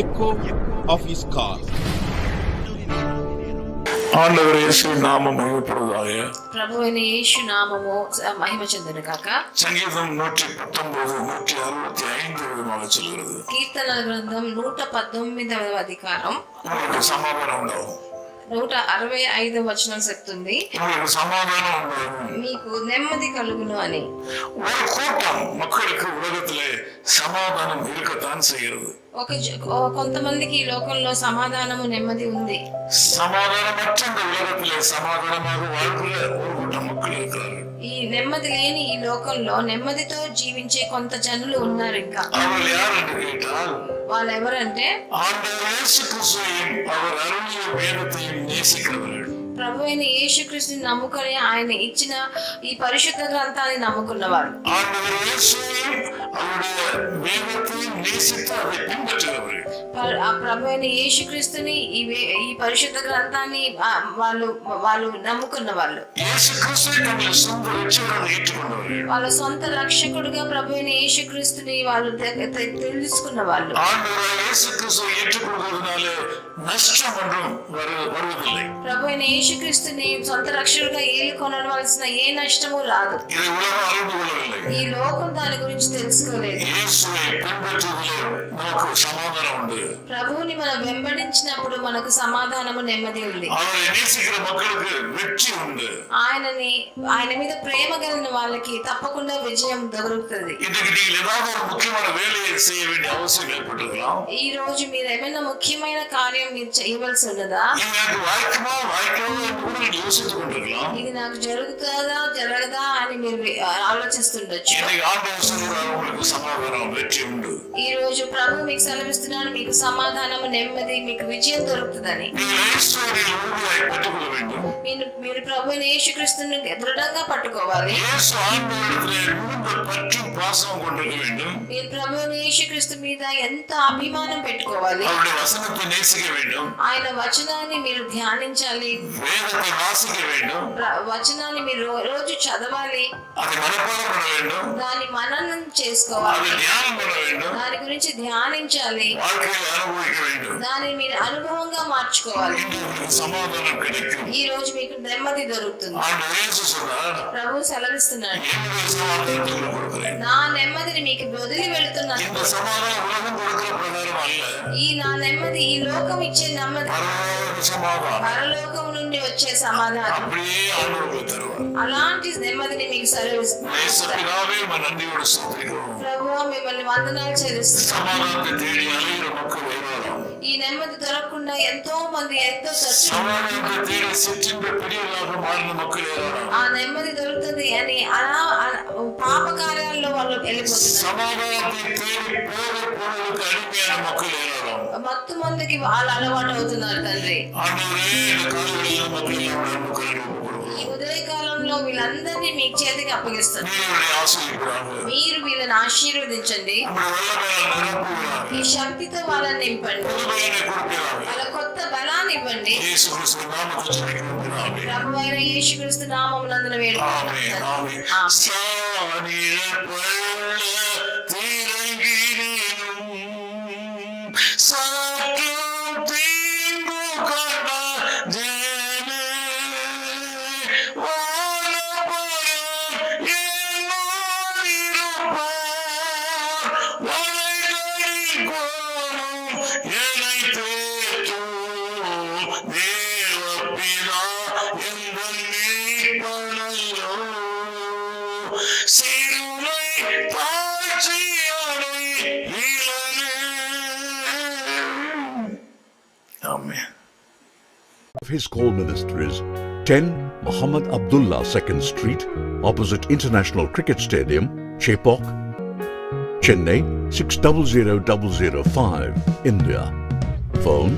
Echo of is call ஆண்டவர் இயேசு நாமம் மகிமைப்படுவதாக. பிரபுவின் இயேசு நாமமோ மகிமை செந்திருக்காக சங்கீதம் நூற்றி பத்தொன்பது நூற்றி அறுபத்தி ஐந்து விதமாக சொல்கிறது. கீர்த்தன கிரந்தம் நூற்ற பத்தொன்பதாவது அதிகாரம். உங்களுக்கு சமாதானம் உண்டாகும். నూట అరవై ఐదవ వచనం చెప్తుంది உங்களுக்கு சமாதானம் உண்டாகும் మీకు నెమ్మది కలుగును అని ஒரு கூட்டம் மக்களுக்கு உலகத்திலே சமாதானம் இருக்கத்தான் செய்கிறது ఒక జ- ఓ- కొంతమందికి ఈ లోకంలో సమాధానము నెమ్మది ఉంది சமாதானமற்ற இந்த உலகத்திலே சமாதானமாக வாழ்கிற ஒரு கூட்டம் மக்கள் இருக்கிறார்கள் ఈ నెమ్మది లేని ఈ లోకంలో నెమ్మదితో జీవించే కొంత జనులు ఉన్నారు ఇంకా அவர்கள் யார் என்று கேட்டால் వాళ్ళు ఎవరంటే ஆண்டவர் இயேசு கிறிஸ்துவையும் அவர் அருளிய வேதத்தையும் நேசிக்கிறவர்கள் ప్రభు అయిన యేసుక్రీస్తుని నమ్ముకొని ఆయన ఇచ్చిన ఈ పరిశుద్ధ గ్రంథాన్ని నమ్ముకున్నవారు ஆண்டவர் இயேசுவையும் அவருடைய வேதத்தையும் நேசித்து அதை பின்பற்றுகிறவர்கள் ప- ఆ ప్రభు అయిన యేసుక్రీస్తుని ఈ వే- ఈ పరిశుద్ధ గ్రంథాన్ని ఆ, వాళ్ళు వాళ్ళు నమ్ముకున్న వాళ్ళు இயேசு கிறிஸ்துவை தங்கள் சொந்த ரட்சகராக ஏற்றுக்கொண்டவர்கள் వాళ్ళ సొంత రక్షకుడుగా ప్రభు అయిన యేసుక్రీస్తుని వాళ్ళు తె- తె- తెలుసుకున్న వాళ్ళు ஆண்டவராக இயேசு கிறிஸ்துவை ஏற்றுக்கொள்வதனால நஷ்டம் ஒன்றும் வரு- வருவதில்லை ప్రభు అయిన యేసుక్రీస్తుని సొంత రక్షకుడుగా ఏలుకొనవలసిన ఏ నష్టము రాదు இதை உலகம் அறிந்து கொள்ளவில்லை ఈ లోకం దాని గురించి తెలుసుకోలేదు இயேசுவை பின்பற்றுவதிலே நமக்கு சமாதானம் உண்டு ప్రభువుని మనం వెంబడించినప్పుడు మనకు సమాధానము నెమ్మది ఉంది அவரை நேசிக்கிற மக்களுக்கு வெற்றி உண்டு ఆయనని ఆయన మీద ప్రేమ కలిగిన వాళ్ళకి తప్పకుండా విజయం దొరుకుతుంది இன்றைக்கு நீங்கள் ஏதாவது ஒரு முக்கியமான வேலையை செய்ய வேண்டிய அவசியம் ஏற்பட்டிருக்கலாம் ఈ రోజు మీరు ఏమైనా ముఖ్యమైన కార్యం మీరు చేయవలసి ఉన్నదా இது எனக்கு வாய்க்குமா வாய்க்காதா என்று கூட நீங்கள் யோசித்துக் கொண்டிருக்கலாம் ఇది నాకు జరుగుతుందా జరగదా అని మీరు ఆలోచిస్తుండొచ్చు இன்னைக்கு ஆண்டவர் சொல்கிறார் உங்களுக்கு சமாதானம் வெற்றி உண்டு ఈ రోజు ప్రభు మీకు సెలవిస్తున్నాను మీకు సమాధానము నెమ్మది మీకు విజయం దొరుకుతుందని நீங்கள் ஐஸ்வர்யில் உறுதியாய் பெற்றுக்கொள்ள வேண்டும் మీరు మీరు ప్రభు యేసుక్రీస్తుని దృఢంగా పట్టుకోవాలి இயேசு ஆண்டவரிடத்திலே மிகுந்த பற்றும் பாசமும் கொண்டிருக்க வேண்டும் మీరు ప్రభు యేసుక్రీస్తు మీద ఎంత అభిమానం పెట్టుకోవాలి அவருடைய வசனத்தை நேசிக்க வேண்டும் ఆయన వచనాన్ని మీరు ధ్యానించాలి வேதத்தை வாசிக்க வேண்டும் ప్ర- వచనాన్ని మీరు రో- రోజు చదవాలి அதை மனப்பாடம் பண்ண வேண்டும் దాని మననం చేసుకోవాలి அதை தியானம் பண்ண வேண்டும் దాని గురించి ధ్యానించాలి வாழ்க்கையில் அனுபவிக்க வேண்டும் దానిని మీరు అనుభవంగా మార్చుకోవాలి இன்று உங்களுக்கு சமாதானம் கிடைக்கும் ఈ రోజు మీకు నెమ్మది దొరుకుతుంది ஆண்டவர் இயேசு சொன்னார் ప్రభు సెలవిస్తున్నాడు என்னுடைய சமாதானத்தை உங்களுக்கு கொடுக்கிறேன் నా నెమ్మదిని మీకు వదిలి వెళుతున్నాను. ఈ నా నెమ్మది ఈ లోకం ఇచ్చే నెమ్మది. పరలోకం నుండి వచ్చే సమాధానం. అలాంటి నెమ్మదిని మీకు సరిస్తుంది ప్రభు మిమ్మల్ని వందనాలు చేరుస్తాను ఈ నెమ్మది దొరకకుండా ఎంతో మంది ఎంతో ఆ నెమ్మది దొరుకుతుంది అని అలా పాప కార్యాలలో వాళ్ళు వెళ్ళిపోతున్నారు. మత్తు మందికి వాళ్ళు అలవాటు అవుతున్నారు తండ్రి. ఈ ఉదయకాలంలో వీళ్ళందరినీ మీ చేతికి అప్పగిస్తారు. వాళ్ళని ఆశీర్వదించండి. ఈ శక్తితో వాళ్ళని నింపండి. వాళ్ళ కొత్త బలాన్ని ఇవ్వండి. ప్రభు అయిన యేసుక్రీస్తు నామం నందన వేడుకుంటున్నాను தேவப்பிதா எங்கள் மீட்பனையோ. சிலுவை தாழ்ச்சியடை இளனே. Amen. of his call ministries 10 Muhammad Abdullah 2nd Street, opposite International Cricket Stadium, Chepok, Chennai 600005, India. Phone